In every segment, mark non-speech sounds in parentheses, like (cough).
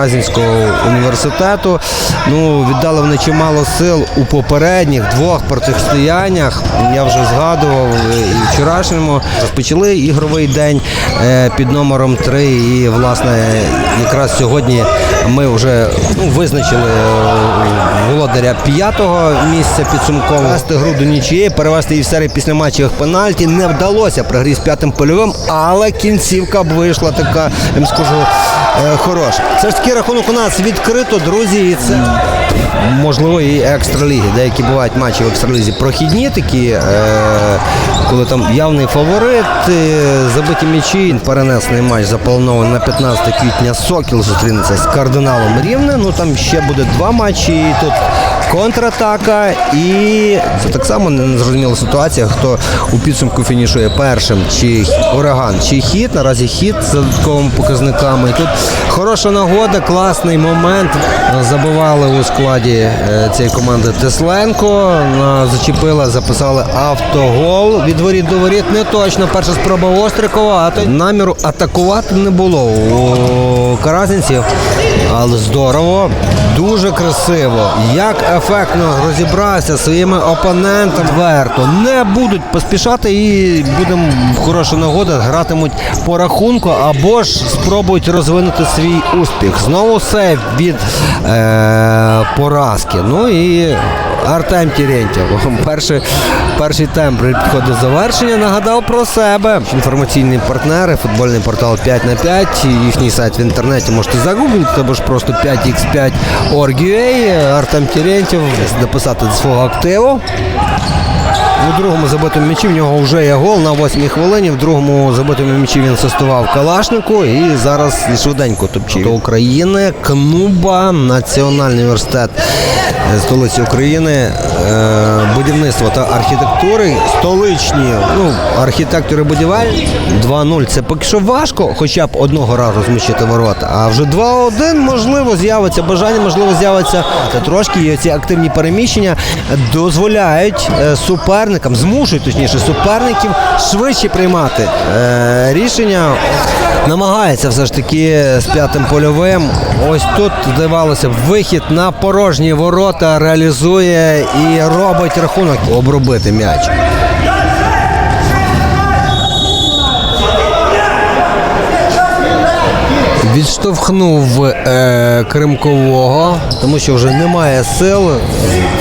Каразінського університету. Ну, віддали вони чимало сил у попередніх двох протистояннях. Я вже згадував і вчорашньому. Розпочали ігровий день е, під номером 3. І, власне, якраз сьогодні ми вже ну, визначили е, володаря п'ятого місця підсумково. Вести гру до нічиєї, перевести її в серії після матчів пенальті не вдалося при грі з п'ятим польовим, але кінцівка вийшла така, я вам скажу, хороша. Це ж такий рахунок у нас відкрито, друзі, і це можливо і екстраліги. Деякі бувають матчі в екстралізі прохідні такі, е, коли там явний фаворит, е, забиті м'ячі, перенесений матч запланований на 15 квітня Сокіл зустрінеться з кардиналом Рівне. Ну там ще буде два матчі. І тут контратака, і це так само незрозуміла ситуація, хто у підсумку фінішує першим, чи ураган, чи хід. Наразі хід з додатковими показниками. І тут хороша нагода, класний момент. Забивали у складі е, цієї команди Тесленко. Зачепила, записали автогол. Від воріт до воріт не точно. Перша спроба Острикова, а то наміру атакувати не було у каразінців. Але здорово, дуже красиво. Як ефектно розібрався своїми опонентами. верто. не будуть поспішати і будемо хороша нагода, гратимуть по рахунку або ж спробують розвинути свій успіх. Знову все від е, поразки. Ну і Артем Терентьєв. Перший, перший темп до завершення. Нагадав про себе. Інформаційні партнери, футбольний портал 5 на 5 Їхній сайт в інтернеті можете загуглити, або ж просто 5x5.org.ua. Артем Тірєнтєв написати до свого активу. У другому забитому м'ячі в нього вже є гол на восьмій хвилині. В другому забитому м'ячі він асистував Калашнику і зараз швиденько топчив до України. Кнуба, Національний університет столиці України, е, будівництва та архітектури. Столичні ну, архітектори будівель 2-0. Це поки що важко, хоча б одного разу розміщити ворота. А вже 2-1, можливо, з'явиться бажання, можливо, з'явиться трошки. І ці активні переміщення дозволяють е, суперникам, змушують точніше суперників швидше приймати е, рішення. Намагається все ж таки з п'ятим польовим. Ось тут здавалося вихід на порожні ворота реалізує і робить рахунок обробити м'яч. Відштовхнув е, Кримкового, тому що вже немає сил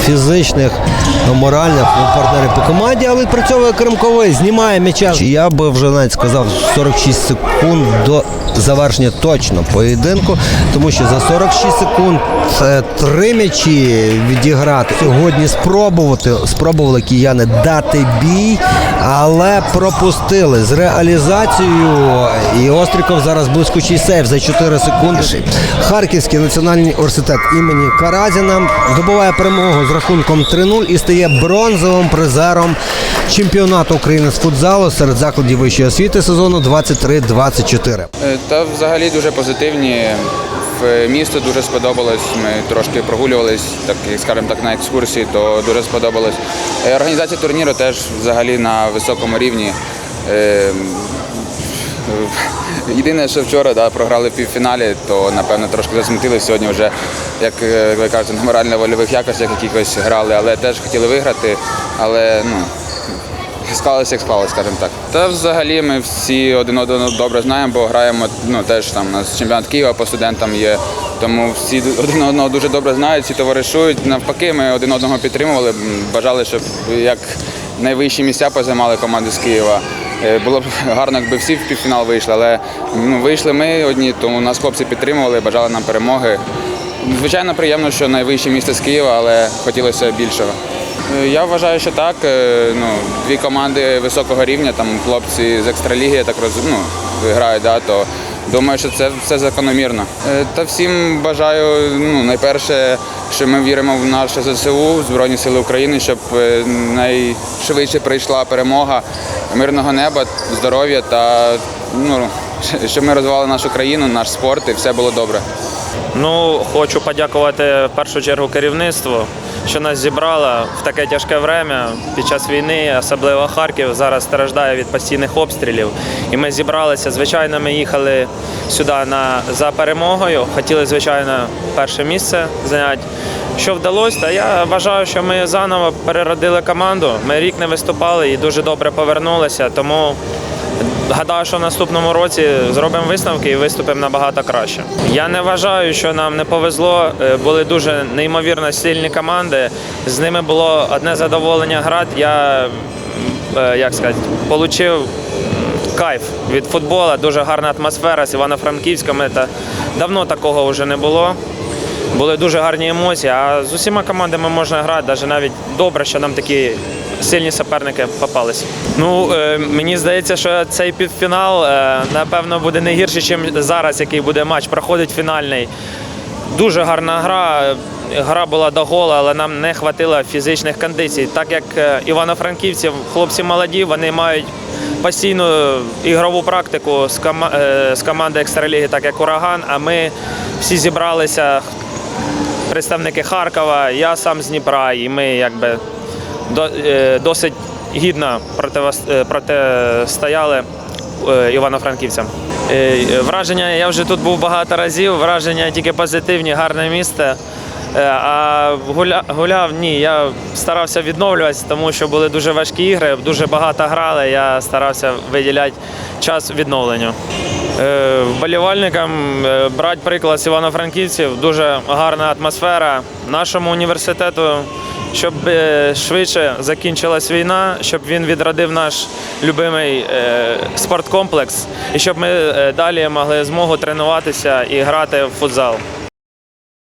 фізичних, моральних у партнерів по команді, але відпрацьовує Кримковий, знімає м'яча. Я би вже навіть сказав 46 секунд до завершення точно поєдинку, тому що за 46 секунд е, три м'ячі відіграти. Сьогодні спробувати, спробували кияни дати бій, але пропустили з реалізацією. І Остріков зараз блискучий сейв за 4 секунди. Харківський національний університет імені Каразіна здобуває перемогу з рахунком 3-0 і стає бронзовим призером чемпіонату України з футзалу серед закладів вищої освіти сезону 23-24. Е, Та взагалі дуже позитивні. Місто дуже сподобалось. Ми трошки прогулювались, так як скажемо так, на екскурсії, то дуже сподобалось. Е, Організація турніру теж взагалі на високому рівні. Е, Єдине, що вчора да, програли в півфіналі, то напевно трошки засмутили. Сьогодні вже, як е, ви кажете, на морально-вольових якостях якихось грали, але теж хотіли виграти. Але ну, склалося, як склалося, скажімо так. Та взагалі ми всі один одного добре знаємо, бо граємо ну, теж там у нас чемпіонат Києва по студентам є. Тому всі один одного дуже добре знають, всі товаришують. Навпаки, ми один одного підтримували, бажали, щоб як найвищі місця позаймали команди з Києва. Е, Було б гарно, якби всі в півфінал вийшли, але ну, вийшли ми одні, тому нас хлопці підтримували, бажали нам перемоги. Звичайно, приємно, що найвище місто з Києва, але хотілося більшого. Е, Я вважаю, що так. Е, Ну, дві команди високого рівня, там хлопці з екстраліги, так розумію, ну, грають, да, то думаю, що це все закономірно. Е, Та всім бажаю, ну, найперше, що ми віримо в наше ЗСУ, Збройні Сили України, щоб е, найшвидше прийшла перемога мирного неба, здоров'я та ну, (laughs) щоб ми розвивали нашу країну, наш спорт і все було добре. Ну, хочу подякувати в першу чергу керівництву, що нас зібрало в таке тяжке время під час війни, особливо Харків, зараз страждає від постійних обстрілів. І ми зібралися. Звичайно, ми їхали сюди на, за перемогою. Хотіли, звичайно, перше місце зайняти. Що вдалося, та я вважаю, що ми заново переродили команду. Ми рік не виступали і дуже добре повернулися. Тому гадаю, що в наступному році зробимо висновки і виступимо набагато краще. Я не вважаю, що нам не повезло. Е, Були дуже неймовірно сильні команди. З ними було одне задоволення грати. Я е, як сказати, отримав кайф від футболу, дуже гарна атмосфера з Івано-Франківськом. Це давно такого вже не було. Були дуже гарні емоції, а з усіма командами можна грати, навіть навіть добре, що нам такі сильні суперники попалися. Ну, е, мені здається, що цей півфінал е, напевно буде не гірше, ніж зараз, який буде матч. Проходить фінальний. Дуже гарна гра. Гра була до гола, але нам не вистачило фізичних кондицій. Так як е, івано-франківці, хлопці молоді, вони мають постійну ігрову практику з, кома- з команди екстраліги, так як ураган. А ми всі зібралися, представники Харкова, я сам з Дніпра, і ми якби е, досить гідно е, протистояли е, івано-франківцям. Враження, я вже тут був багато разів, враження тільки позитивні, гарне місце. А гуля, гуляв ні, я старався відновлюватися, тому що були дуже важкі ігри, дуже багато грали. Я старався виділяти час відновленню. Е, Вболівальникам е, брати приклад з івано-франківців, дуже гарна атмосфера. Нашому університету, щоб е, швидше закінчилась війна, щоб він відродив наш любимий спорткомплекс, і щоб ми далі могли змогу тренуватися і грати в футзал.